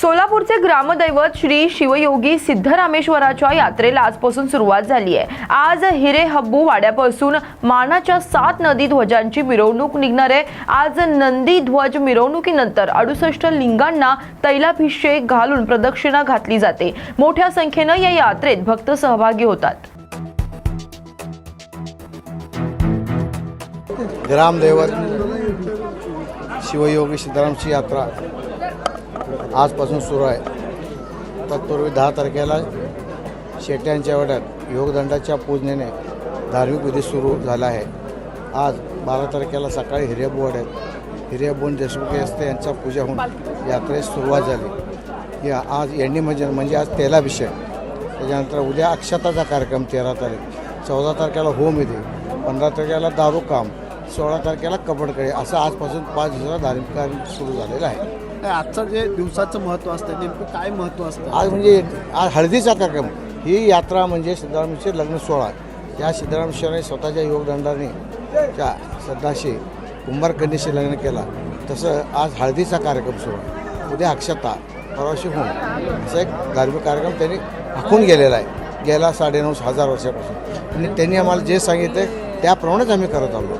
सोलापूरचे ग्रामदैवत श्री शिवयोगी सिद्धरामेश्वराच्या यात्रेला आजपासून सुरुवात झाली आहे. आज हिरे हब्बू वाड्यापासून मानाच्या सात नदी ध्वजांची मिरवणूक निघणार आहे. आज नंदी ध्वज मिरवणुकीनंतर अडुसष्ट लिंगांना तैलाभिषेक घालून प्रदक्षिणा घातली जाते. मोठ्या संख्येनं या यात्रेत भक्त सहभागी होतात. ग्रामदैवत शिवयोगी सिद्धरामची यात्रा आजपासून सुरू आहे. तत्पूर्वी दहा तारखेला शेट्यांच्या वाड्यात योगदंडाच्या पूजनेने धार्मिक विधी सुरू झाला आहे. आज बारा तारखेला सकाळी हिरेबू वाड्यात हिरेबून देशमुख असते यांचा पूजा होऊन यात्रेस सुरुवात झाली. या आज एंडी म्हणजे म्हणजे आज तेलाभिषेक. त्याच्यानंतर उद्या अक्षताचा कार्यक्रम तेरा तारीख. चौदा तारखेला होम विधी. पंधरा तारखेला दारू काम सोळा तारखेला कपडकडे असं आजपासून पाच दिवसाला धार्मिक कार्य सुरू झालेलं आहे. काय आजचं जे दिवसाचं महत्त्व असतं नेमकं काय महत्त्व असतं? आज म्हणजे आज हळदीचा कार्यक्रम. ही यात्रा म्हणजे सिद्धरामेश्वर लग्न सोहळा. या सिद्धरामेश्वराने स्वतःच्या योगदंडाने त्या श्रद्धाशी कुंभारकन्याशी लग्न केला. तसं आज हळदीचा कार्यक्रम सुरू उद्या अक्षता परवाशी होऊन. असा एक धार्मिक कार्यक्रम त्यांनी आखून गेलेला आहे. गेला साडेनऊ हजार वर्षापासून. आणि त्यांनी आम्हाला जे सांगितलं त्याप्रमाणेच आम्ही करत आलो.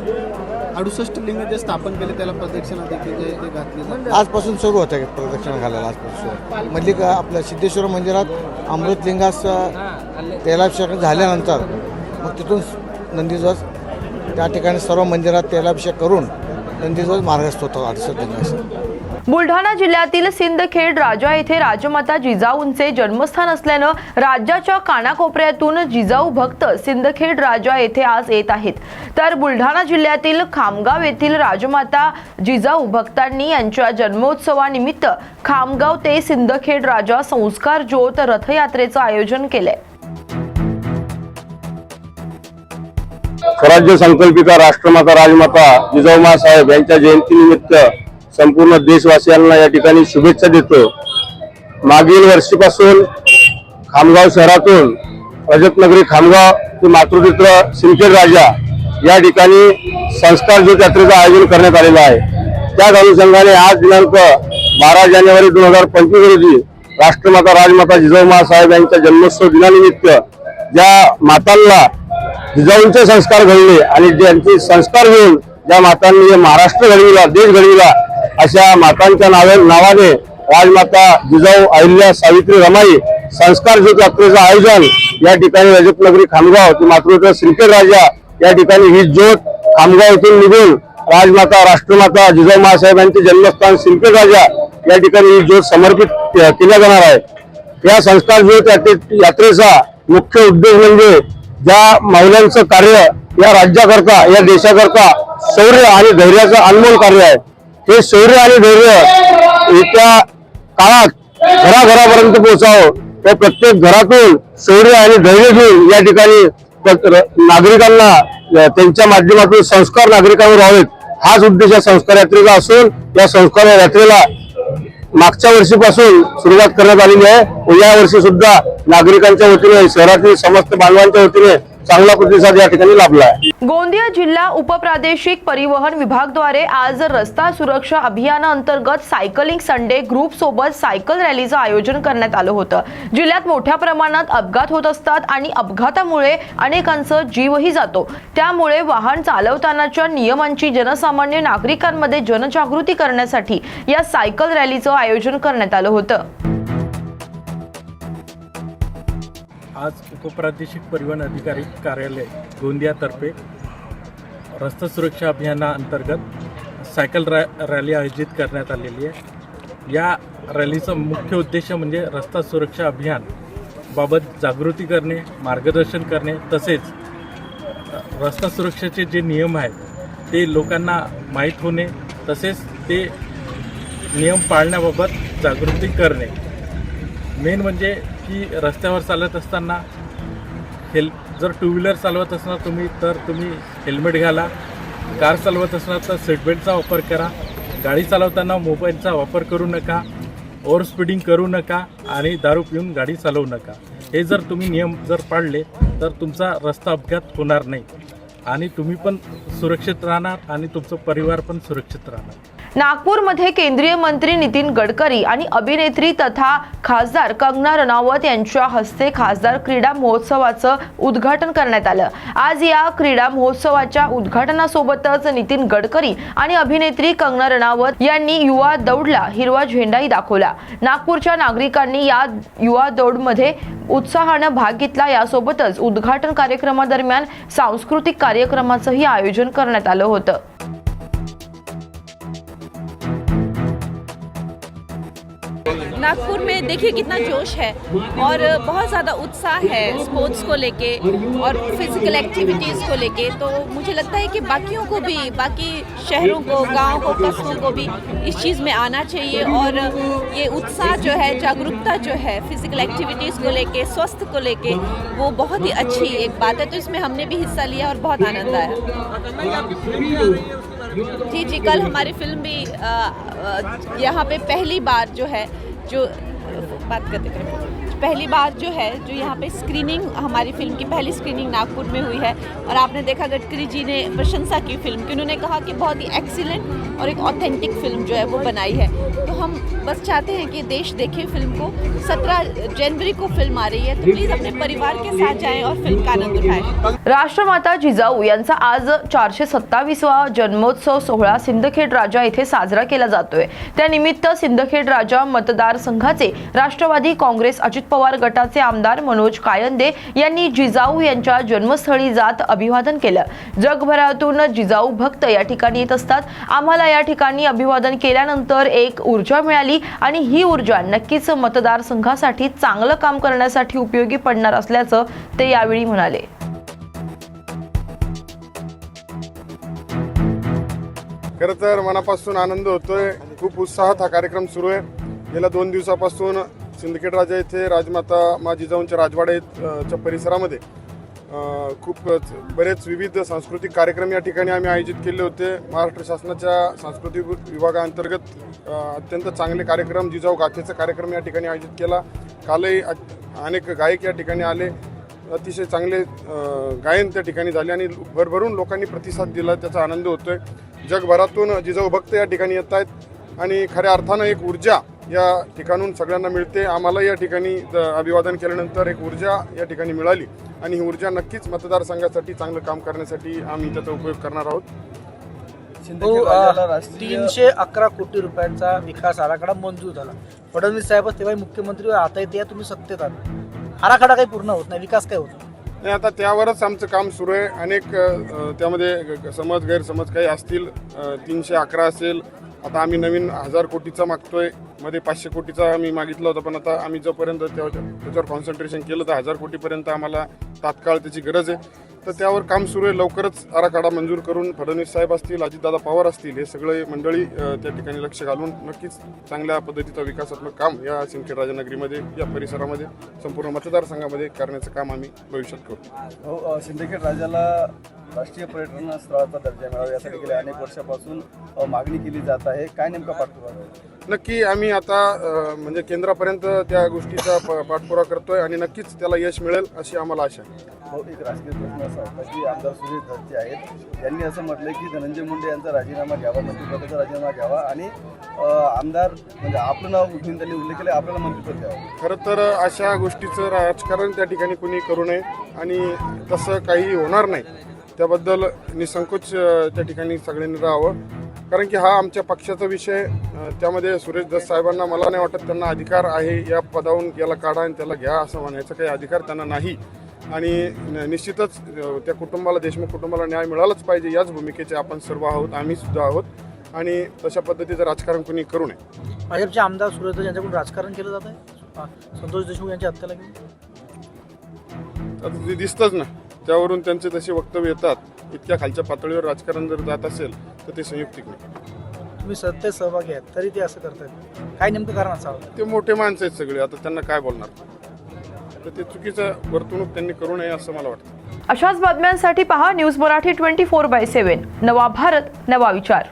अडुसष्ट लिंग जे स्थापन केले त्याला प्रदक्षिणा देखील जे घातली जाते. आजपासून सुरू होतं प्रदक्षिणा घालायला आजपासून सुरू? मधली का आपल्या सिद्धेश्वर मंदिरात अमृतलिंगास तेलाभिषेक झाल्यानंतर मग तिथून नंदीध्वज त्या ठिकाणी सर्व मंदिरात तेलाभिषेक करून नंदीध्वज मार्गस्थ होतात अडसठ लिंगास बुलढाणा जिल्ह्यातील सिंदखेड राजा येथे राजमाता जिजाऊंचे जन्मस्थान असल्यानं राज्याच्या कानाकोपऱ्यातून जिजाऊ भक्त सिंदखेड राजा येथे आज येत आहेत. तर बुलढाणा जिल्ह्यातील खामगाव येथील राजमाता जिजाऊ भक्तांनी यांच्या जन्मोत्सवानिमित्त खामगाव ते सिंदखेड राजा संस्कार ज्योत रथयात्रेचं आयोजन केलंय. स्वराज्य संकल्पिका राष्ट्रमाता राजमाता जिजाऊमा साहेब यांच्या जयंतीनिमित्त संपूर्ण देशवासियांना या ठिकाणी शुभेच्छा देतो. मागील वर्षीपासून खामगाव शहरातून रजतनगरी खामगाव ते मातृतीर्थ सिंदखेड राजा या ठिकाणी संस्कार ज्योत यात्रेचं आयोजन करण्यात आलेलं आहे. त्याच अनुषंगाने आज दिनांक बारा जानेवारी दोन हजार पंचवीस रोजी राष्ट्रमाता राजमाता जिजाऊमा साहेब यांच्या जन्मोत्सव दिनानिमित्त ज्या मातांना जिजाऊंचे संस्कार घडले आणि ज्यांचे संस्कार घेऊन ज्या मातांनी महाराष्ट्र घडविला देश घडविला अशा मातांच्या नावे नावाने राजमाता जिजाऊ अहिल्या सावित्री रमाई संस्कार ज्योत यात्रेचं आयोजन या ठिकाणी रजतनगरी खामगाव ते मातृत्व सिंदखेड राजा या ठिकाणी ही ज्योत खामगाव येथून निघून राजमाता राष्ट्रमाता जिजाऊ महासाहेब यांचे जन्मस्थान सिंदखेड राजा या ठिकाणी ही ज्योत समर्पित केल्या जाणार आहे. या संस्कार ज्योत यात्रेचा मुख्य उद्देश म्हणजे ज्या महिलांचं कार्य या राज्याकरता या देशाकरता शौर्य आणि धैर्याचं अनमोल कार्य आहे. हे शौर्य आणि धैर्य येत्या काळात घराघरापर्यंत पोहोचावं. त्या प्रत्येक घरातून शौर्य आणि धैर्य घेऊन या ठिकाणी नागरिकांना त्यांच्या माध्यमातून संस्कार नागरिकांवर व्हावेत. हाच उद्देश या संस्कार यात्रेचा असून या संस्कार यात्रेला मागच्या वर्षीपासून सुरुवात करण्यात आलेली आहे. व या वर्षी सुद्धा नागरिकांच्या वतीने शहरातील समस्त बांधवांच्या वतीने चांगला प्रतिसाद या ठिकाणी लाभला आहे गोंदिया जिल्हा उपप्रादेशिक परिवहन विभागद्वारे आज रस्ता सुरक्षा अभियानाअंतर्गत सायकलिंग संडे ग्रुप सोबत सायकल रॅलीचं आयोजन करण्यात आलं होतं. जिल्ह्यात मोठ्या प्रमाणात अपघात होत असतात आणि अपघातामुळे अनेकांचा जीवही जातो. त्यामुळे वाहन चालवतानाच्या नियमांची जनसामान्य नागरिकांमध्ये जनजागृती करण्यासाठी या सायकल रॅलीचं आयोजन करण्यात आलं होतं. आज उपप्रादेशिक परिवहन अधिकारी कार्यालय गोंदियातर्फे रस्ता सुरक्षा अभियानाअंतर्गत सायकल रॅ रॅली आयोजित करण्यात आलेली आहे. या रॅलीचा मुख्य उद्देश म्हणजे रस्ता सुरक्षा अभियान बाबत जागृती करणे मार्गदर्शन करणे तसेच रस्ता सुरक्षेचे जे नियम आहेत ते लोकांना माहीत होणे तसेच ते नियम पाळण्याबाबत जागृती करणे. मेन म्हणजे की रस्त्यावर चालत असताना हेल जर टू व्हीलर चालवत असणार तुम्ही तर तुम्ही हेल्मेट घाला. कार चालवत असणार तर सीटबेल्टचा वापर करा. गाडी चालवताना मोबाईलचा वापर करू नका. ओव्हर स्पीडिंग करू नका आणि दारू पिऊन गाडी चालवू नका. हे जर तुम्ही नियम जर पाळले तर तुमचा रस्ता अपघात होणार नाही. आणि तुम्ही पण सुरक्षित राहणार आणि तुमचं परिवार पण सुरक्षित राहणार. नागपूरमध्ये केंद्रीय मंत्री नितीन गडकरी आणि अभिनेत्री तथा खासदार कंगना रनावत यांच्या हस्ते खासदार क्रीडा महोत्सवाचं उद्घाटन करण्यात आलं. आज या क्रीडा महोत्सवाच्या उद्घाटनासोबतच नितीन गडकरी आणि अभिनेत्री कंगना रनावत यांनी युवा दौडला हिरवा झेंडाही दाखवला. नागपूरच्या नागरिकांनी या युवा दौडमध्ये उत्साहानं भाग घेतला. यासोबतच उद्घाटन कार्यक्रमादरम्यान सांस्कृतिक कार्यक्रमाचंही आयोजन करण्यात आलं होतं. नागपुर में देखिए कितना जोश है और बहुत ज़्यादा उत्साह है स्पोर्ट्स को लेके और फ़िज़िकल एक्टिविटीज़ को लेके। तो मुझे लगता है कि बाकियों को भी, बाकी शहरों को, गाँव को कस्बों को भी इस चीज़ में आना चाहिए और ये उत्साह जो है, जागरूकता जो है फ़िज़िकल एक्टिविटीज़ को लेके स्वस्थ को लेके, वो बहुत ही अच्छी एक बात है। तो इसमें हमने भी हिस्सा लिया और बहुत आनंद आया। जी जी, कल हमारी फ़िल्म भी यहाँ पे पहली बार जो है जो बात करते हैं। पहली बार जो है जो यहाँ पे स्क्रीनिंग हमारी फिल्म की पहली स्क्रीनिंग नागपुर में हुई है और आपने देखा गडकरी जी ने प्रशंसा की फिल्म की। उन्होंने कहा कि बहुत ही एक्सीलेंट और एक ऑथेंटिक फिल्म जो है वो बनाई है। तो हम बस चाहते हैं कि देश देखे फिल्म को। सत्रह जनवरी को फिल्म आ रही है तो प्लीज़ अपने परिवार के साथ जाएं और फिल्म का आनंद उठाएं। राष्ट्रमाता जिजाऊ यांचा आज चारशे सत्तावीसवा जन्मोत्सव सोहळा सिंदखेड राजा येथे साजरा केला जातोय. त्यानिमित्त सिंदखेड राजा मतदारसंघाचे राष्ट्रवादी काँग्रेस अजित पवार गटाचे आमदार मनोज कायंदे यांनी जिजाऊ यांच्या जन्मस्थळी जात अभिवादन केलं. जगभरातून जिजाऊ भक्त या ठिकाणी येत असतात. आम्हाला या ठिकाणी अभिवादन केल्यानंतर एक ऊर्जा मिळाली आणि ही ऊर्जा नक्कीच मतदारसंघासाठी चांगलं काम करण्यासाठी उपयोगी पडणार असल्याचं ते यावेळी म्हणाले. खरं तर मनापासून आनंद होतोय. खूप उत्साहात हा कार्यक्रम सुरू आहे. गेल्या दोन दिवसापासून सिंदखेड राजा येथे राजमाता मा जिजाऊंच्या राजवाड्या परिसरामध्ये खूप बरेच विविध सांस्कृतिक कार्यक्रम या ठिकाणी आम्ही आयोजित केले होते. महाराष्ट्र शासनाच्या सांस्कृतिक विभागाअंतर्गत अत्यंत चांगले कार्यक्रम जिजाऊ गाथेचा कार्यक्रम या ठिकाणी आयोजित केला. कालही अनेक गायक या ठिकाणी आले. अतिशय चांगले गायन त्या ठिकाणी झाले आणि भरभरून लोकांनी प्रतिसाद दिला त्याचा आनंद होतोय. जगभरातून जिजाऊ भक्त या ठिकाणी येत आहेत आणि खऱ्या अर्थानं एक ऊर्जा या ठिकाणून सगळ्यांना मिळते. आम्हाला या ठिकाणी अभिवादन केल्यानंतर एक ऊर्जा या ठिकाणी मिळाली. आणि ही ऊर्जा नक्कीच मतदारसंघासाठी चांगलं काम करण्यासाठी आम्ही त्याचा उपयोग करणार आहोत. तो अ, तीनशे अकरा कोटी रुपयांचा विकास आराखडा मंजूर झाला. फडणवीस साहेब तेव्हा मुख्यमंत्री आता येते तुम्ही सत्तेत आहात. आराखडा काही पूर्ण होत नाही. विकास काय होत? नाही. आता त्यावरच आमचं काम सुरू आहे. अनेक त्यामध्ये समज गैरसमज काही असतील तीनशे अकरा असेल आता आम्ही नवीन हजार कोटीचा मागतोय. मध्ये पाचशे कोटीचा आम्ही मागितला होता पण आता आम्ही जोपर्यंत त्या- त्याच्यावर कॉन्सन्ट्रेशन केलं तर हजार कोटीपर्यंत आम्हाला तात्काळ त्याची गरज आहे. तर त्यावर काम सुरू आहे. लवकरच आराखडा मंजूर करून फडणवीस साहेब असतील अजितदादा पवार असतील हे सगळे मंडळी त्या ठिकाणी लक्ष घालून नक्कीच चांगल्या पद्धतीचं विकासात्मक काम या सिंदखेड राजानगरीमध्ये या परिसरामध्ये संपूर्ण मतदारसंघामध्ये करण्याचं काम आम्ही भविष्यात करू. हो सिंदखेड राजाला राष्ट्रीय पर्यटन स्थळाचा दर्जा मिळावा यासाठी गेल्या अनेक वर्षापासून मागणी केली जात आहे. काय नेमका पाठपुरावा? नक्की आम्ही आता म्हणजे केंद्रापर्यंत त्या गोष्टीचा प- पाठपुरावा करतोय आणि नक्कीच त्याला यश मिळेल अशी आम्हाला आशा आहे. एक राजकीय प्रश्न असा होता की आमदार सुरेश धसचे आहेत. यांनी असं म्हटलं की धनंजय मुंडे यांचा राजीनामा घ्यावा मंत्रिपदाचा राजीनामा घ्यावा आणि आमदार म्हणजे आपलं नाव घेऊन त्यांनी उल्लेख केला आपल्याला मंत्रिपद द्यावं. खरं तर अशा गोष्टीचं राजकारण त्या ठिकाणी कुणी करू नये आणि तसं काही होणार नाही. त्याबद्दल निसंकोच त्या ठिकाणी सगळ्यांनी राहावं. कारण की हा आमच्या पक्षाचा विषय त्यामध्ये सुरेश दस साहेबांना मला नाही वाटत त्यांना अधिकार आहे या पदावरून याला काढा आणि त्याला घ्या असं म्हणायचा काही अधिकार त्यांना नाही. आणि निश्चितच त्या कुटुंबाला देशमुख कुटुंबाला न्याय मिळालाच पाहिजे याच भूमिकेचे आपण सर्व आहोत आम्ही सुद्धा आहोत. आणि तशा पद्धतीचं राजकारण कुणी करू नये. भाजपचे आमदार सुरेश यांच्याकडून राजकारण केलं जात आहे संतोष देशमुख यांच्या हत्याला दिसतंच ना. त्यावरून त्यांचे तसे वक्तव्य येतात. इतक्या खालच्या पातळीवर राजकारण जर जात असेल तर ते संयुक्तिक नाही तुम्ही सत्तेत सहभागी आहेत तरी ते असं करतायत. काय नेमकं कारण असावं ते मोठे माणसं आहेत सगळे आता त्यांना काय बोलणार? तर ते चुकीचं वर्तणूक त्यांनी करू नये असं मला वाटतं. अशाच बातम्यांसाठी पहा news Marathi twenty four by seven. नवा भारत नवा विचार.